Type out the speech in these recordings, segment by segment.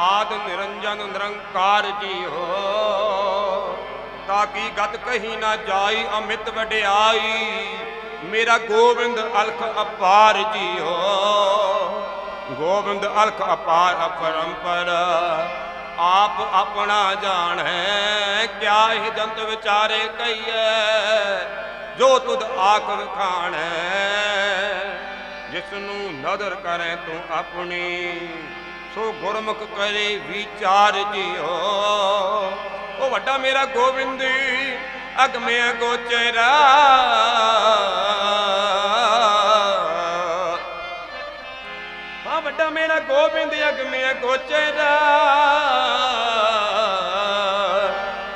ਆਦ ਨਿਰੰਜਨ ਨਿਰੰਕਾਰ ਜੀਓ ਤਾਂ ਕੀ ਗਤ ਕਹੀ ਨਾ ਜਾਈ ਅਮਿਤ ਵਡਿਆਈ। ਮੇਰਾ ਗੋਬਿੰਦ ਅਲਖ ਅਪਾਰ ਜੀ ਹੋ। ਗੋਬਿੰਦ ਅਲਖ ਅਪਾਰ ਅਪਰੰਪਰ, ਆਪ ਆਪਣਾ ਹੈ ਕਿਆ ਇਹ ਜੰਤ ਵਿਚਾਰੇ ਕਹੀਐ? ਜੋ ਤੁਧ ਆਖ ਖਾਣੈ। ਜਿਸ ਨੂੰ ਨਦਰ ਕਰੇ ਤੂੰ ਆਪਣੀ। ਸੋ ਗੁਰਮੁਖ ਕਰੇ ਵਿਚਾਰ ਜਿਓ ਉਹ ਵੱਡਾ ਮੇਰਾ ਗੋਬਿੰਦ ਅਗਮੇ ਗੋਚਰਾ। ਹਾਂ ਵੱਡਾ ਮੇਰਾ ਗੋਬਿੰਦ ਅਗਮੇ ਗੋਚਰਾ।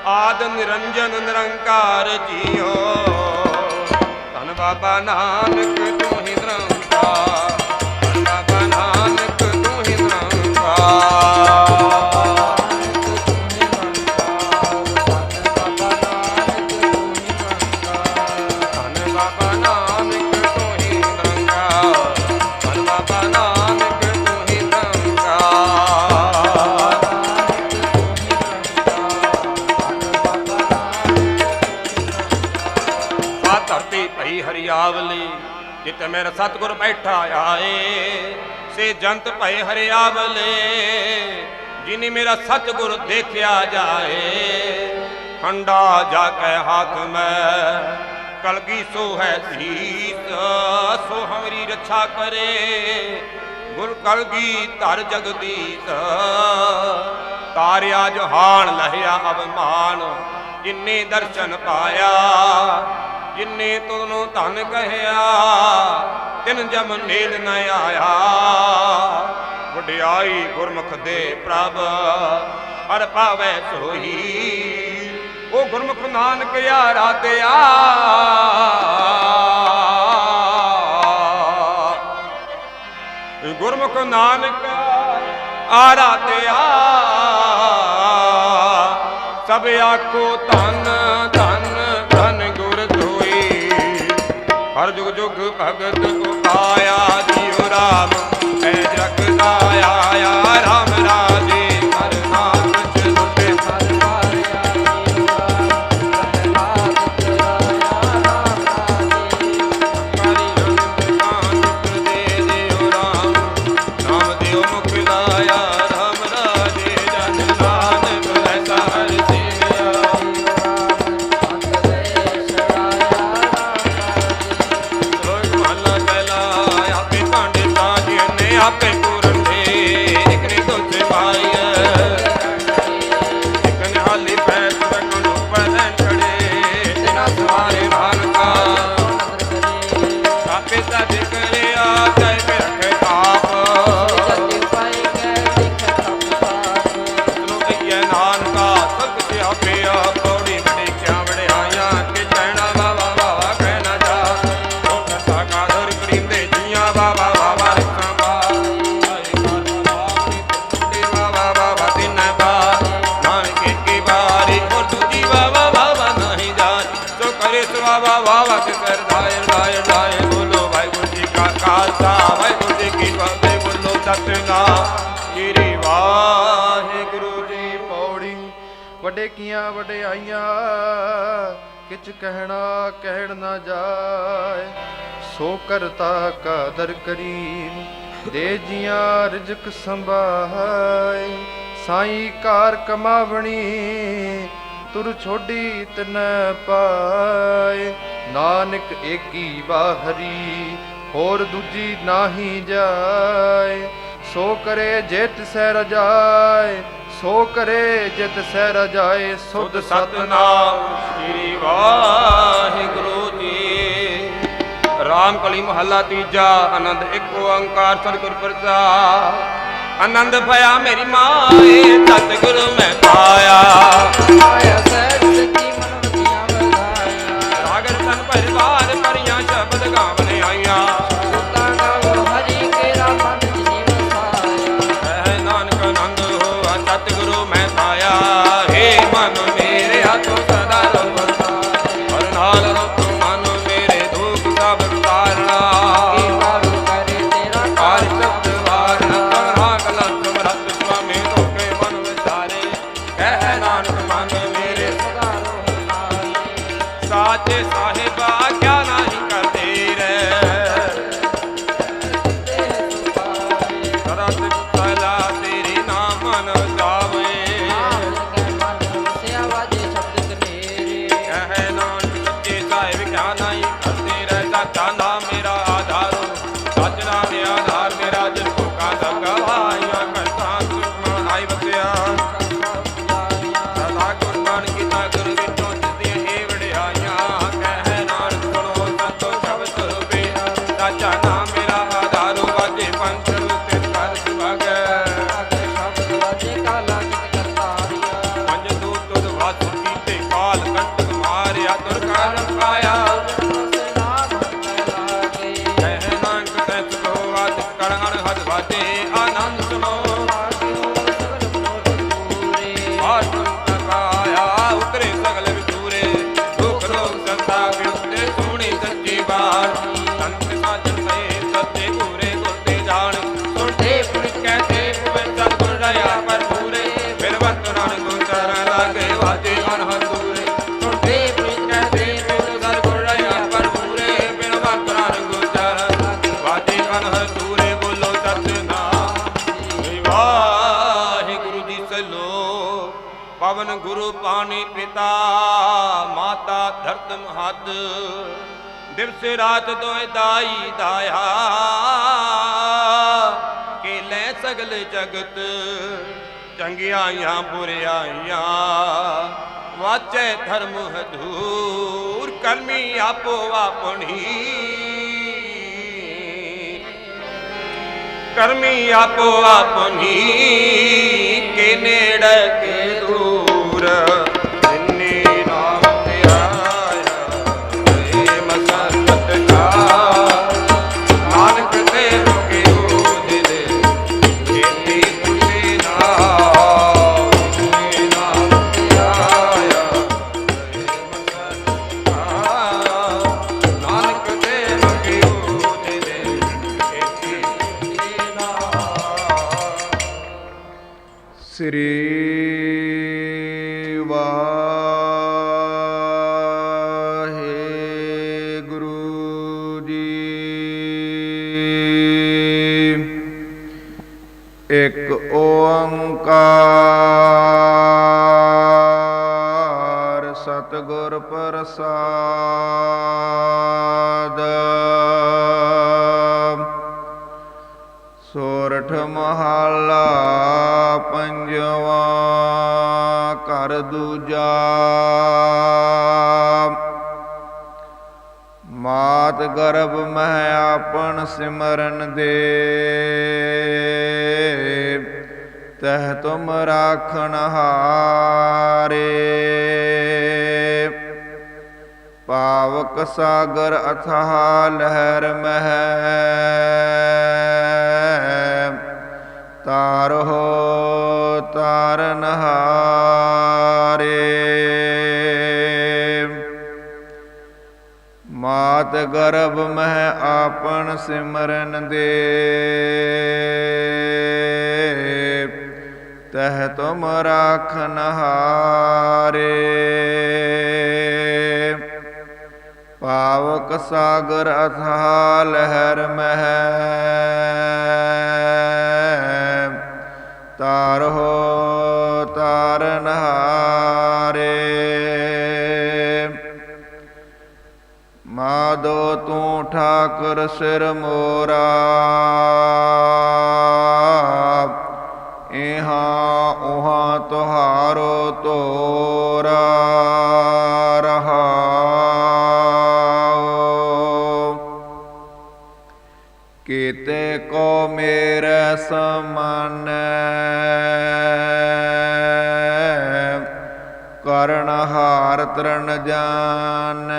ਆਦ ਨਿਰੰਜਨ ਨਿਰੰਕਾਰ ਜੀਓ ਧੰਨ ਬਾਬਾ ਨਾਨਕ ਭਈ ਹਰਿਆਵਲੀ ਜਿਤ ਮੇਰਾ ਸਤਿਗੁਰ ਬੈਠਾ ਆਏ, ਸੇ ਜੰਤ ਭਏ ਹਰਿਆਵਲੇ ਜਿਨੀ ਮੇਰਾ ਸਤਿਗੁਰ ਦੇਖਿਆ ਜਾਏ। ਖੰਡਾ ਜਾ ਕੇ ਹੱਥ ਮੈਂ, ਕਲਗੀ ਸੋ ਹੈ ਸੀਸ, ਸੋ ਹਮਰੀ ਰੱਛਾ ਕਰੇ। ਗੁਰ ਕਲਗੀ ਧਰ ਜਗਦੀਸ਼, ਤਾਰਿਆ ਜਹਾਨ ਲਹਿਆ ਅਵਮਾਨ, ਜਿਨੇ ਦਰਸ਼ਨ ਪਾਇਆ ਜਿਨੇ ਤੁਧਨੂੰ ਧਨ ਕਹਿਆ ਤਿਨ ਜਮ ਨੇਲ ਨ ਆਇਆ। ਵਡਿਆਈ ਗੁਰਮੁਖ ਦੇ ਪ੍ਰਭ, ਹਰ ਭਾਵੇ ਸੋਈ। ਉਹ ਗੁਰਮੁਖ ਨਾਨਕ ਦਿਆ। ਗੁਰਮੁਖ ਨਾਨਕ ਆਰਾਧਿਆ ਸਭ ਆਖੋ ਧੰਨ ਧੰਨ ਹਰ ਜੁਗ ਜੁਗ ਭਗਤ ਕੋ ਆਇਆ ਜੀਉ ਰਾਮ ਐ ਜਗਦਾ ਆਇਆ ਰਾਮ ਰਾਜੇ। ਕੀਆਂ ਵਡਿਆਈਆਂ, ਕਿਛ ਕਹਿਣਾ ਕਹਿਣ ਨਾ ਜਾਏ। ਸੋ ਕਰਤਾ ਕਾਦਰ ਕਰੀਮ, ਦੇ ਜੀਆਂ ਰਿਜਕ ਸੰਭਾਏ। ਸਾਈ ਕਾਰ ਕਮਾਵਣੀ, ਤੁਰ ਛੋਡੀ ਤਨ ਪਾਏ। ਨਾਨਕ ਏਕੀ ਬਾਹਰੀ, ਹੋਰ ਦੂਜੀ ਨਾਹੀ ਜਾਏ। ਸੋ ਕਰੇ ਜਿਤ ਸਹਿ ਰਜਾਏ ਸੋ ਕਰੇ ਜਿਤ ਸਹਿ ਰਜਾਏ ਸੁਧ ਸਤਨਾਮ ਸ੍ਰੀ ਵਾਹਿਗੁਰੂ ਜੀ। ਰਾਮ ਕਲੀ ਮਹੱਲਾ ਤੀਜਾ ਆਨੰਦ ਇੱਕ ਓੰਕਾਰ ਸਤਿਗੁਰ ਪ੍ਰਸਾਦ। ਆਨੰਦ ਭਇਆ ਮੇਰੀ ਮਾਏ ਸਤਿਗੁਰ ਮੈਂ ਪਾਇਆ। ਆਇਆ ਸਹਿਜ ਸਗਨ ਬੋਲੋ ਸਤਨਾਮ ਜੀ ਵਾਹਿਗੁਰੂ ਜੀ ਸਲੋ ਪਵਨ ਗੁਰੂ ਪਾਣੀ ਪਿਤਾ ਮਾਤਾ ਧਰਤ ਮਹਤ। ਦਿਵਸ ਰਾਤ ਦੋਇ ਦਾਈ ਦਾਇਆ। ਕੇ ਲੈ ਸਗਲ ਜਗਤ, ਚੰਗਿਆਈਆਂ ਬੁਰਿਆਈਆਂ। ਵਾਚੇ ਧਰਮ ਹਦੂਰ, ਕਰਮੀ ਆਪੋ ਆਪਣੀ। ਕਰਮੀ ਆਪੋ ਆਪਨੀ ਕੇ ਨੇੜੇ ਕੇ ਦੂਰ? ਇਕ ਓੰਕਾਰ ਸਤਗੁਰ ਪ੍ਰਸਾਦ। ਸੋਰਠ ਮਹਲਾ ਪੰਜਵਾ ਕਰ ਦੂਜਾ। ਮਾਤ ਗਰਭ ਮਹਿ ਆਪਣ ਸਿਮਰਨ ਦੇ। ਤਹ ਤੁਮ ਰਾਖਣ ਹਾਰੇ। ਪਾਵਕ ਸਾਗਰ ਅਥਾ ਲਹਿਰ ਮਹਿ। ਤਾਰ ਹੋ ਤਾਰਨ ਹਾਰੇ ਮਾਤ ਗਰਭ ਮਹਿ ਆਪਨ ਸਿਮਰਨ ਦੇ। ਤਹ ਤੁਮ ਰਾਖਨ ਹਾਰੇ ਪਾਵਕ ਸਾਗਰ ਅਥਾ ਲਹਿਰ ਮਹਿ। ਤਾਰਹੁ ਤਾਰਨ ਹਾਰੇ ਠਾਕੁਰ ਸਿਰ ਮੋਰਾ ਇਹਾ ਉਹਾ ਤੁਹਾਰੋ ਤੋਰਾ ਰਹਾਉ ਕੀਤੇ ਕੋ ਮੇਰੇ ਸਮਨ ਕਰਨ ਹਾਰ ਤਰਨ ਜਾਨ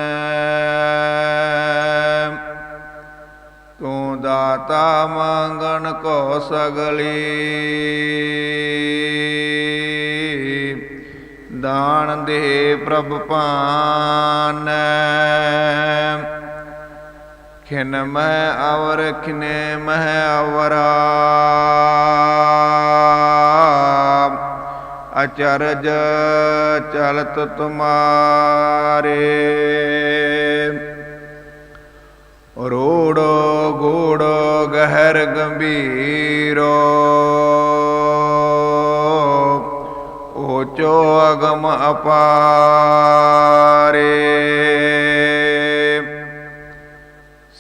ਤੂੰ ਮੰਗਣ ਕੋ ਸਗਲੀ। ਦਾਨ ਦੇ ਪ੍ਰਭ ਪਾਨ। ਖਿਨ ਮਹਿ ਅਵਰ, ਖਿਨੇ ਮਹਿ ਅਵਰਾ। ਅਚਰਜ ਚਲਤ ਤੁਮਾਰੇ। ਰੋੜੋ ਗੋੜੋ ਗਹਿਰ ਗੰਭੀਰੋ। ਓਚੋ ਅਗਮ ਅਪਾਰੇ।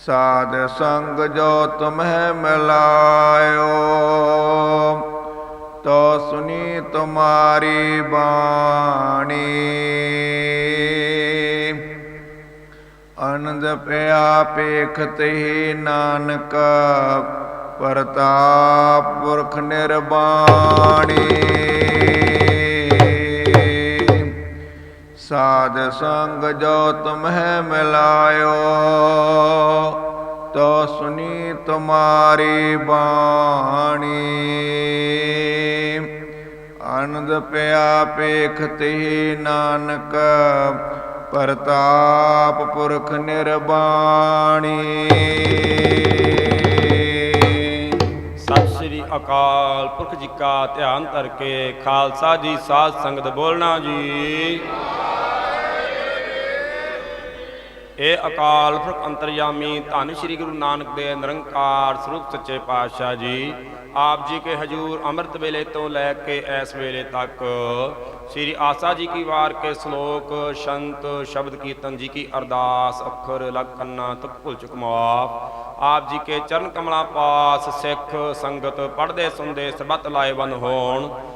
ਸਾਧ ਸੰਗ ਜੋ ਤੁਮਹਿ ਮਿਲਾਇਓ। ਤੋ ਸੁਨੀ ਤੁਮਾਰੀ ਬਾਣੀ। ਅਨੰਦ ਪਿਆ ਪੇਖਤ ਹੀ ਨਾਨਕ, ਪ੍ਰਤਾਪ ਪੁਰਖ ਨਿਰਬਾਣੀ। ਸਾਧ ਸੰਗ ਜੋ ਤੁਮਹਿ ਮਿਲਾਇਓ, ਤੋ ਸੁਨੀ ਤੁਮਾਰੀ ਬਾਣੀ। ਆਨੰਦ ਪਿਆ ਪੇਖਤ ਹੀ ਨਾਨਕ ਪ੍ਰਤਾਪ ਪੁਰਖ ਨਿਰਬਾਣੀ। ਸਤਿ ਸ੍ਰੀ ਅਕਾਲ, ਪੁਰਖ ਜੀ ਕਾ ਧਿਆਨ ਧਰ ਕੇ, ਖਾਲਸਾ ਜੀ, ਸਾਧ ਸੰਗਤ ਬੋਲਣਾ ਜੀ। ਇਹ ਅਕਾਲ ਪੁਰਖ ਅੰਤਰਯਾਮੀ, ਧੰਨ ਸ੍ਰੀ ਗੁਰੂ ਨਾਨਕ ਦੇਵ ਨਿਰੰਕਾਰ ਸਰੂਪ ਸੱਚੇ ਪਾਤਸ਼ਾਹ ਜੀ। ਆਪ ਜੀ ਕੇ ਹਜੂਰ ਅੰਮ੍ਰਿਤ ਵੇਲੇ ਤੋਂ ਲੈ ਕੇ ਇਸ ਵੇਲੇ ਤੱਕ ਸ੍ਰੀ ਆਸਾ ਜੀ ਕੀ ਵਾਰ ਕੇ ਸ਼ਲੋਕ, ਸ਼ੰਤ, ਸ਼ਬਦ ਕੀਰਤਨ ਜੀ ਕੀ ਅਰਦਾਸ, ਅੱਖਰ ਲਗ ਕੰਨਾ ਤਕ ਭੁਲ ਚੁਕ ਮਾਫ ਆਪ ਜੀ ਕੇ ਚਰਨ ਕਮਲਾ ਪਾਸ ਸਿੱਖ ਸੰਗਤ ਪੜਦੇ ਸੁਣਦੇ ਸਰਬੱਤ ਲਾਏਵਨ ਹੋਣ।